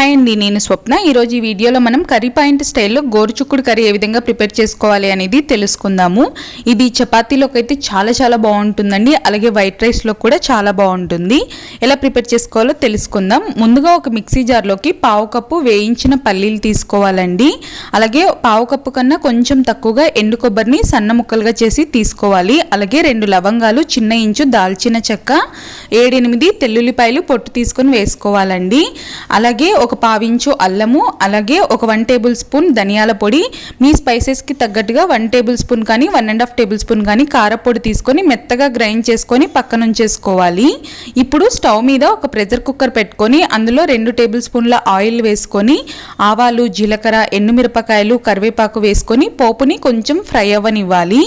Hi అండి నేను స్వప్న. ఈరోజు ఈ వీడియోలో మనం కర్రీ పాయింట్ స్టైల్లో గోరుచుక్కుడు కర్రీ ఏ విధంగా ప్రిపేర్ చేసుకోవాలి అనేది తెలుసుకుందాము. ఇది చపాతీలోకి అయితే చాలా చాలా బాగుంటుందండి అలాగే వైట్ రైస్లో కూడా చాలా బాగుంటుంది. ఎలా ప్రిపేర్ చేసుకోవాలో తెలుసుకుందాం. ముందుగా ఒక మిక్సీ జార్లోకి పావు కప్పు వేయించిన పల్లీలు తీసుకోవాలండి. అలాగే పావు కప్పు కన్నా కొంచెం తక్కువగా ఎండు కొబ్బరిని సన్న ముక్కలుగా చేసి తీసుకోవాలి. అలాగే రెండు లవంగాలు చిన్న ఇంచు దాల్చిన చెక్క ఏడెనిమిది తెల్లుల్లిపాయలు పొట్టు తీసుకొని వేసుకోవాలండి. అలాగే ఒక ఒక పావించు అల్లము అలాగే ఒక వన్ టేబుల్ స్పూన్ ధనియాల పొడి మీ స్పైసెస్కి తగ్గట్టుగా వన్ టేబుల్ స్పూన్ కానీ one and half table spoon కానీ కారపొడి తీసుకొని మెత్తగా గ్రైండ్ చేసుకొని పక్కన ఉంచేసుకోవాలి. ఇప్పుడు స్టవ్ మీద ఒక ప్రెషర్ కుక్కర్ పెట్టుకొని అందులో రెండు టేబుల్ స్పూన్ల ఆయిల్ వేసుకొని ఆవాలు జీలకర్ర ఎండుమిరపకాయలు కరివేపాకు వేసుకొని పోపుని కొంచెం ఫ్రై అవ్వనివ్వాలి.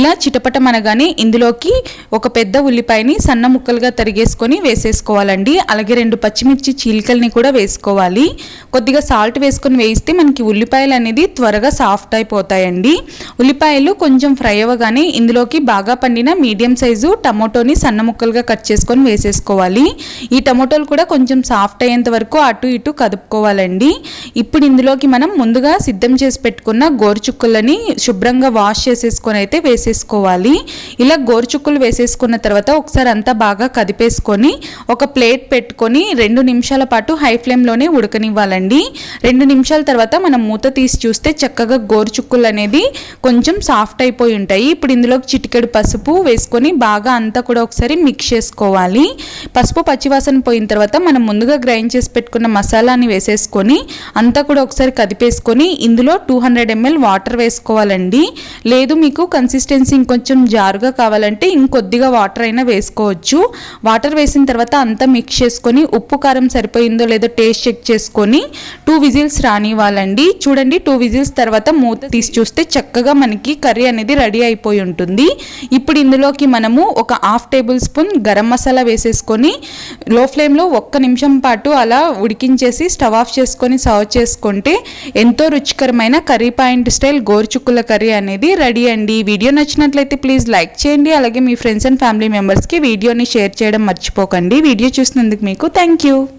ఇలా చిటపటమనగానే ఇందులోకి ఒక పెద్ద ఉల్లిపాయని సన్న ముక్కలుగా తరిగేసుకొని వేసేసుకోవాలండి. అలాగే రెండు పచ్చిమిర్చి చీలికల్ని కూడా వేసుకోవాలి. వేసుకోవాలి. కొద్దిగా సాల్ట్ వేసుకొని వేయిస్తే మనకి ఉల్లిపాయలు అనేది త్వరగా సాఫ్ట్ అయిపోతాయండి. ఉల్లిపాయలు కొంచెం ఫ్రై అవ్వగానే ఇందులోకి బాగా పండిన మీడియం సైజు టమోటోని సన్న ముక్కలుగా కట్ చేసుకొని వేసేసుకోవాలి. ఈ టమోటోలు కూడా కొంచెం సాఫ్ట్ అయ్యేంత వరకు అటు ఇటు కదుపుకోవాలండి. ఇప్పుడు ఇందులోకి మనం ముందుగా సిద్ధం చేసి పెట్టుకున్న గోరుచుక్కులని శుభ్రంగా వాష్ చేసేసుకొని అయితే వేసేసుకోవాలి. ఇలా గోరుచుక్కులు వేసేసుకున్న తర్వాత ఒకసారి అంతా బాగా కదిపేసుకొని ఒక ప్లేట్ పెట్టుకొని రెండు నిమిషాల పాటు హై ఫ్లేమ్లోనే ఉడకనివ్వాలండి. రెండు నిమిషాల తర్వాత మనం మూత తీసి చూస్తే చక్కగా గోరుచుక్కులు అనేది కొంచెం సాఫ్ట్ అయిపోయి ఉంటాయి. ఇప్పుడు ఇందులోకి చిటికెడు పసుపు వేసుకొని బాగా అంతా కూడా ఒకసారి మిక్స్ చేసుకోవాలి. పసుపు పచ్చివాసన పోయిన తర్వాత మనం ముందుగా గ్రైండ్ చేసి పెట్టుకున్న మసాలాని వేసేసుకొని అంతా కూడా ఒకసారి కదిపేసుకొని ఇందులో టూ హండ్రెడ్ ఎంఎల్ వాటర్ వేసుకోవాలండి. లేదు మీకు కన్సిస్టెన్సీ ఇంకొంచెం జారుగా కావాలంటే ఇంకొద్దిగా వాటర్ అయినా వేసుకోవచ్చు. వాటర్ వేసిన తర్వాత అంతా మిక్స్ చేసుకొని ఉప్పు కారం సరిపోయిందో లేదో టేస్ట్ చెక్ చేసుకొని టూ విజిల్స్ రానివ్వాలండి. చూడండి టూ విజిల్స్ తర్వాత మూత తీసి చూస్తే చక్కగా మనకి కర్రీ అనేది రెడీ అయిపోయి ఉంటుంది. ఇప్పుడు ఇందులోకి మనము ఒక half table spoon garam masala వేసేసుకొని లో ఫ్లేమ్లో ఒక్క నిమిషం పాటు అలా ఉడికించేసి స్టవ్ ఆఫ్ చేసుకొని సర్వ్ చేసుకుంటే ఎంతో రుచికరమైన కర్రీ పాయింట్ స్టైల్ గోరుచుక్కుల కర్రీ అనేది రెడీ అండి. వీడియో నచ్చినట్లయితే ప్లీజ్ లైక్ చేయండి. అలాగే మీ ఫ్రెండ్స్ అండ్ ఫ్యామిలీ మెంబర్స్కి వీడియోని షేర్ చేయడం మర్చిపోకండి. వీడియో చూసినందుకు మీకు థ్యాంక్ యూ.